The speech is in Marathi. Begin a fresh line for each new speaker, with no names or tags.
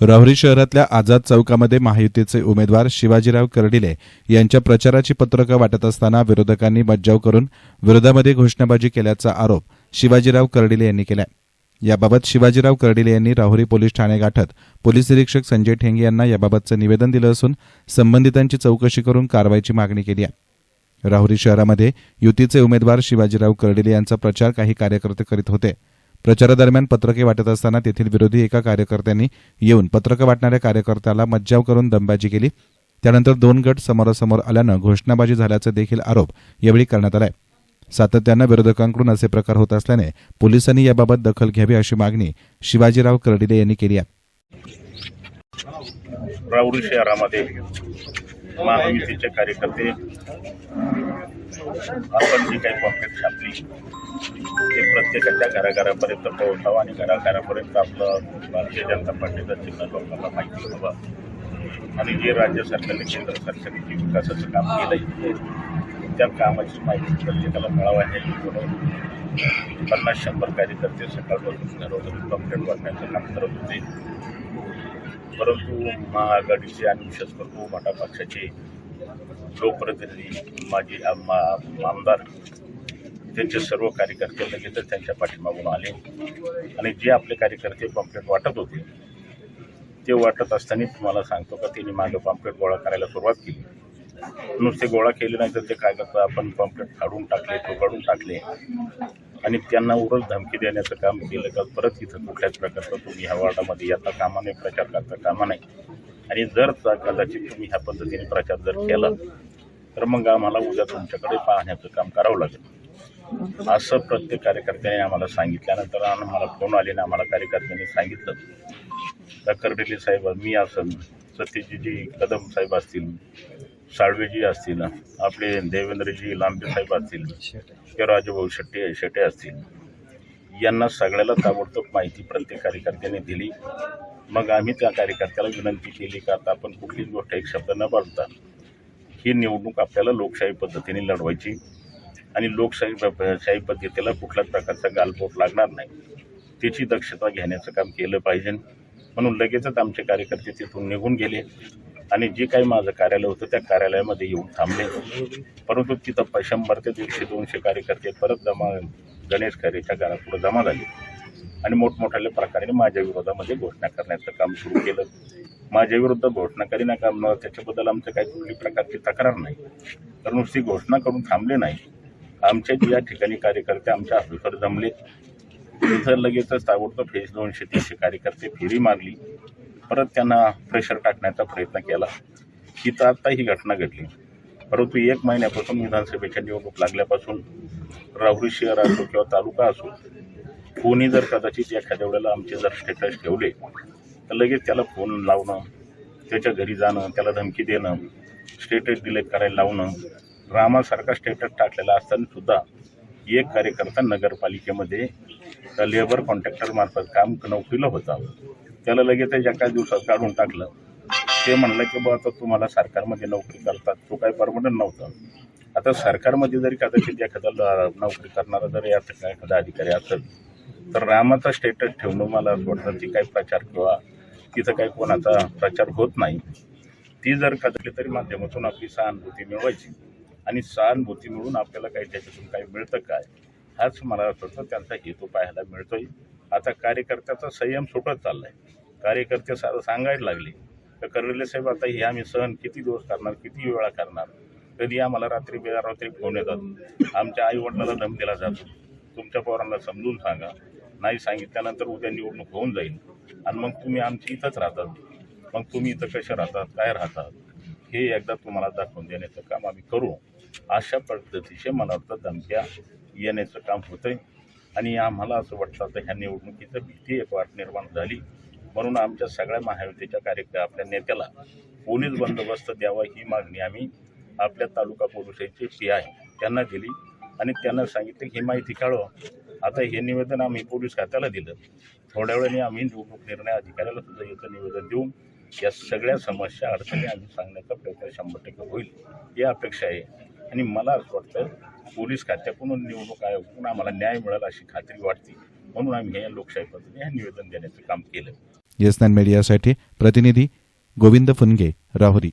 राहुरी शहरातल्या आझाद चौकामध्ये महायुतीचे उमेदवार शिवाजीराव कर्डिले यांच्या प्रचाराची पत्रकं वाटत असताना विरोधकांनी मज्जाव करून विरोधामध्ये घोषणाबाजी केल्याचा आरोप शिवाजीराव कर्डिले यांनी केला याबाबत शिवाजीराव कर्डिले यांनी राहुरी पोलीस ठाणे गाठत पोलीस निरीक्षक संजय ठेंगे यांना याबाबतचं निवेदन दिलं असून संबंधितांची चौकशी करून कारवाईची मागणी केली आहे. राहुरी शहरामध्ये युतीचे उमेदवार शिवाजीराव कर्डिले यांचा प्रचार काही कार्यकर्ते करीत होते. प्रचारादरम्यान पत्रके वाटत असताना तेथील विरोधी एका कार्यकर्त्यांनी येऊन पत्रकं वाटणाऱ्या कार्यकर्त्याला मज्जाव करून दमबाजी केली. त्यानंतर दोन गट समोरासमोर आल्यानं घोषणाबाजी झाल्याचा देखील आरोप यावेळी करण्यात आलाय. सातत्यानं विरोधकांकडून असे प्रकार होत असल्याने पोलिसांनी याबाबत दखल घ्यावी अशी मागणी शिवाजीराव कर्डिले यांनी केली आहे.
राऊरी शहरामध्ये महायुतीचे कार्यकर्ते आपण जी काही पॉकेट छापली ते प्रत्येकाच्या घराघरापर्यंत पोहोचावं आणि घराघरापर्यंत आपलं भारतीय जनता पार्टीचं चिन्ह लोकांना माहिती व्हावं. आणि जे राज्य सरकारने केंद्र सरकारने जे विकासाचं काम केलंय त्या कामाची माहिती प्रत्येकाला मिळावं हे म्हणून पन्नास शंभर कार्यकर्ते सकाळपासून घरोघरी पॉकेट वाटण्याचं काम करत होते. परंतु महाआघाडीचे आणि विशेष करून मटा पक्षाचे लोकप्रतिनिधी माजी आमदार त्यांचे सर्व कार्यकर्ते लगेचच त्यांच्या पाठीमागून आले. आणि जे आपले कार्यकर्ते पॉम्पलेट वाटत होते ते वाटत असताना तुम्हाला सांगतो का त्यांनी मागं पॉम्पलेट गोळा करायला सुरुवात केली. नुसते गोळा केले नाही तर ते कागद आपण पॉम्पलेट फाडून टाकले काढून टाकले. आणि त्यांना उरच धमकी देण्याचं काम केलं का परत इथं कुठल्याच प्रकारचं तुम्ही ह्या वॉर्डामध्ये येता कामा नाही प्रचार करता कामा नाही आणि जर कदाचित तुम्ही ह्या पद्धतीने प्रचार जर केला तर मग आम्हाला उद्या तुमच्याकडे पाहण्याचं काम करावं लागेल. असं प्रत्येक कार्यकर्त्याने आम्हाला सांगितल्यानंतर आम्हाला फोन आले आणि आम्हाला कार्यकर्त्यांनी सांगितलं. तर कर्डिले साहेब मी असन सत्यजीजी कदम साहेब असतील साळवेजी असतील आपले देवेंद्रजी लांबे साहेब असतील किंवा राजभाऊ शेट्टी शेटे असतील यांना सगळ्याला ताबडतोब माहिती प्रत्येक कार्यकर्त्याने दिली. मग आम्ही त्या कार्यकर्त्याला विनंती केली का आता आपण कुठलीच गोष्ट एक शब्द न बोलता ही निवडणूक आपल्याला लोकशाही पद्धतीने लढवायची आणि लोकशाही प- शाही पद्धतीला कुठल्याच प्रकारचा गालबोट लागणार नाही. त्याची दक्षता घेण्याचं काम केलं पाहिजे. म्हणून लगेचच आमचे कार्यकर्ते तिथून निघून गेले आणि जे काही माझं कार्यालय होतं त्या कार्यालयामध्ये येऊन थांबले. परंतु तिथं शंभर ते दीडशे दोनशे कार्यकर्ते परत जमा गणेश खरेच्या घरापुढे जमा झाले. आणि मोठमोठ्या प्रकारे माझ्या विरोधामध्ये घोषणा करण्याचं काम सुरू केलं. माझ्या विरुद्ध घोषणा करीना काम न त्याच्याबद्दल आमचं काही कुठली प्रकारची तक्रार नाही. तर नुसती घोषणा करून थांबले नाही. आमच्या ज्या ठिकाणी कार्यकर्ते आमच्या ऑफिसवर जमले तिथं लगेचच ताबडतोब फेस दोनशे तीनशे कार्यकर्ते फेरी मारली. परत त्यांना प्रेशर टाकण्याचा प्रयत्न केला. तिथं आत्ता ही घटना घडली. परंतु एक महिन्यापासून विधानसभेच्या निवडणूक लागल्यापासून राहुरी शहर असो किंवा तालुका असो कोणी जर कदाचित एखाद्या वेळेला आमचे जर स्टेटस ठेवले तर लगेच त्याला फोन लावणं त्याच्या घरी जाणं त्याला धमकी देणं स्टेटस डिलेट करायला लावणं रामासारखा स्टेटस टाकलेला असताना सुद्धा एक कार्यकर्ता नगरपालिकेमध्ये लेबर कॉन्ट्रॅक्टर मार्फत काम नोकरीला होता त्याला लगेच एका दिवसात काढून टाकलं. ते म्हणलं की बा आता तुम्हाला सरकारमध्ये नोकरी करतात. तो काही परमनंट नव्हता. आता सरकारमध्ये जरी कदाचित एखादा नोकरी करणारा जर या ठिकाणी एखादा अधिकारी असेल तर रामाचा स्टेटस ठेवणं मला असं वाटतं ती काही प्रचार किंवा तिथं काही कोणाचा प्रचार होत नाही. ती जर कदाचित तरी माध्यमातून आपली सहानुभूती मिळवायची आणि सहानुभूती मिळून आपल्याला काही त्याच्यातून काही मिळतं काय हाच मला असं वाटतं त्यांचा हेतू पाहायला मिळतोय. आता कार्यकर्त्याचा संयम सुटत चाललाय. कार्यकर्ते सारं सांगायला लागले तर कर्डिले साहेब आता हे आम्ही सहन किती दिवस करणार किती वेळा करणार? कधी आम्हाला रात्री बेरात्री फोन येतात. आमच्या आई वडिलांना दम दिला जातो. तुमच्या पोरांना समजून सांगा. नाही सांगितल्यानंतर उद्या निवडणूक होऊन जाईल. आणि मग तुम्ही आमची इथंच राहतात. मग तुम्ही इथं कसे राहतात काय राहतात हे एकदा तुम्हाला दाखवून देण्याचं काम आम्ही करू. अशा पद्धतीचे मला वाटतं धमक्या येण्याचं काम होतंय. आणि आम्हाला असं वाटतं तर ह्या निवडणुकीचं भीती एक वाट निर्माण झाली. म्हणून आमच्या सगळ्या महायुतीच्या कार्यक्रम आपल्या नेत्याला पोलीस बंदोबस्त द्यावा ही मागणी आम्ही आपल्या तालुका पोलिसांचे पी आहे. त्यांना दिली. आणि त्यांना सांगितलं की ही माहिती काढवा आता हे निवेदन आम्ही पोलीस खात्याला दिलं. थोड्या वेळाने आम्ही निवडणूक निर्णय अधिकाऱ्याला सुद्धा याचं निवेदन देऊन या सगळ्या समस्या अडचणी आम्ही सांगण्याचा प्रयत्न शंभर टक्के होईल ही अपेक्षा आहे. आणि मला असं वाटतं पोलीस खात्याकडून निवडणूक आयोगाकडून आम्हाला न्याय मिळेल अशी खात्री वाटते. म्हणून आम्ही हे लोकशाही पद्धतीने हे निवेदन देण्याचं काम केलं.
येस नाईन मीडियासाठी प्रतिनिधी गोविंद फुनगे राहुरी.